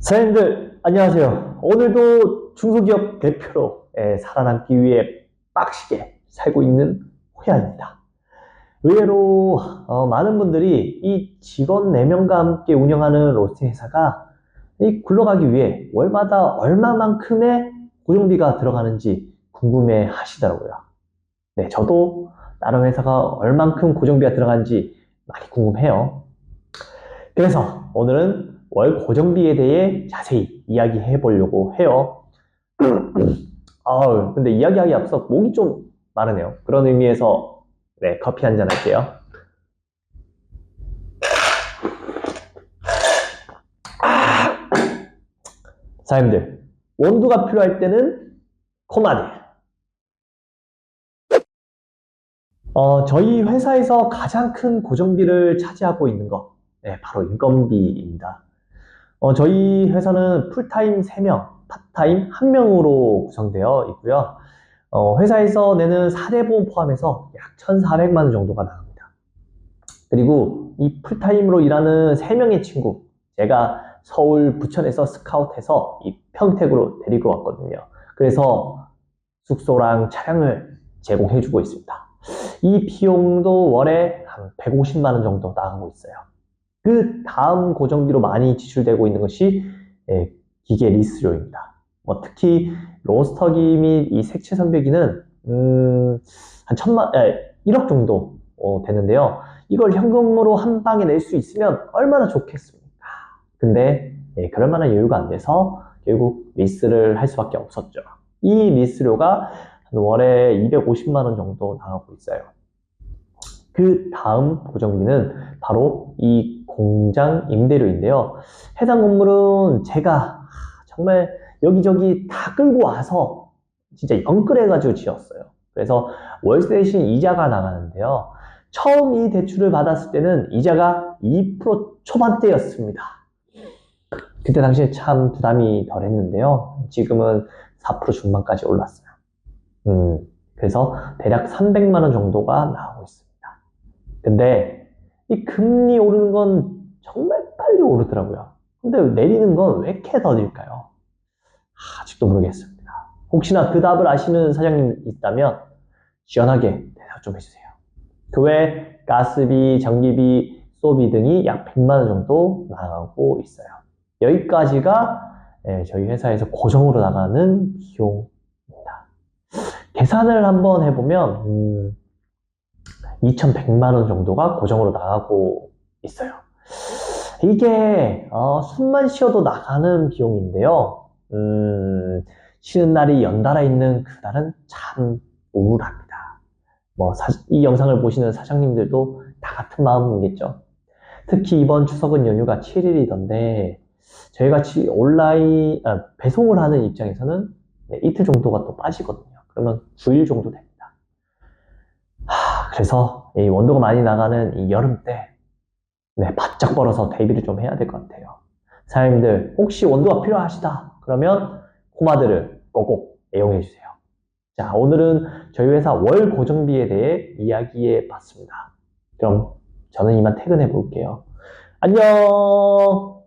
사장님들 안녕하세요. 오늘도 중소기업 대표로 예, 살아남기 위해 빡시게 살고 있는 호야입니다. 의외로 어, 많은 분들이 이 직원 4명과 함께 운영하는 로스팅 회사가 이 굴러가기 위해 월마다 얼마만큼의 고정비가 들어가는지 궁금해 하시더라고요. 네, 저도 나름 회사가 얼만큼 고정비가 들어가는지 많이 궁금해요. 그래서 오늘은 월 고정비에 대해 자세히 이야기해 보려고 해요. 아우, 근데 이야기하기 앞서 목이 좀 마르네요. 그런 의미에서 네, 커피 한 잔 할게요. 아, 사장님들, 원두가 필요할 때는 코마드. 어, 저희 회사에서 가장 큰 고정비를 차지하고 있는 거, 네, 바로 인건비입니다. 어, 저희 회사는 풀타임 3명, 파타임 1명으로 구성되어 있고요. 어, 회사에서 내는 4대 보험 포함해서 약 1,400만 원 정도가 나갑니다. 그리고 이 풀타임으로 일하는 3명의 친구, 제가 서울 부천에서 스카웃해서 이 평택으로 데리고 왔거든요. 그래서 숙소랑 차량을 제공해주고 있습니다. 이 비용도 월에 한 150만 원 정도 나가고 있어요. 그 다음 고정비로 많이 지출되고 있는 것이 예, 기계 리스료입니다. 뭐 특히 로스터기 및 이 색채 선별기는 음, 한 천만, 에, 1억 정도 어, 되는데요. 이걸 현금으로 한 방에 낼 수 있으면 얼마나 좋겠습니까? 근데 예, 그럴 만한 여유가 안 돼서 결국 리스를 할 수밖에 없었죠. 이 리스료가 한 월에 250만 원 정도 나가고 있어요. 그 다음 고정비는 바로 이 공장 임대료인데요. 해당 건물은 제가 정말 여기저기 다 끌고 와서 진짜 영끌해가지고 지었어요. 그래서 월세 대신 이자가 나가는데요. 처음 이 대출을 받았을 때는 이자가 2% 초반대였습니다. 그때 당시에 참 부담이 덜 했는데요. 지금은 4% 중반까지 올랐어요. 음, 그래서 대략 300만 원 정도가 나오고 있습니다. 근데 이 금리 오르는 건 정말 빨리 오르더라고요. 근데 내리는 건 왜 이렇게 더딜까요? 아직도 모르겠습니다. 혹시나 그 답을 아시는 사장님 있다면 시원하게 대답 좀 해주세요. 그 외 가스비, 전기비, 소비 등이 약 100만 원 정도 나가고 있어요. 여기까지가 예, 저희 회사에서 고정으로 나가는 비용입니다. 계산을 한번 해보면 음, 2,100만 원 정도가 고정으로 나가고 있어요. 이게 어, 숨만 쉬어도 나가는 비용인데요. 음, 쉬는 날이 연달아 있는 그날은 참 우울합니다. 뭐이 영상을 보시는 사장님들도 다 같은 마음이겠죠. 특히 이번 추석은 연휴가 7일이던데 저희 같이 온라인 아, 배송을 하는 입장에서는 네, 이틀 정도가 또 빠지거든요. 그러면 9일 정도 됩니다. 하, 그래서 이 원도가 많이 나가는 이 여름 때 네, 바짝 벌어서 대비를 좀 해야 될 것 같아요. 사장님들 혹시 원도가 필요하시다 그러면 코마드를 꼭꼭 애용해 주세요. 자 오늘은 저희 회사 월 고정비에 대해 이야기해 봤습니다. 그럼 저는 이만 퇴근해 볼게요. 안녕.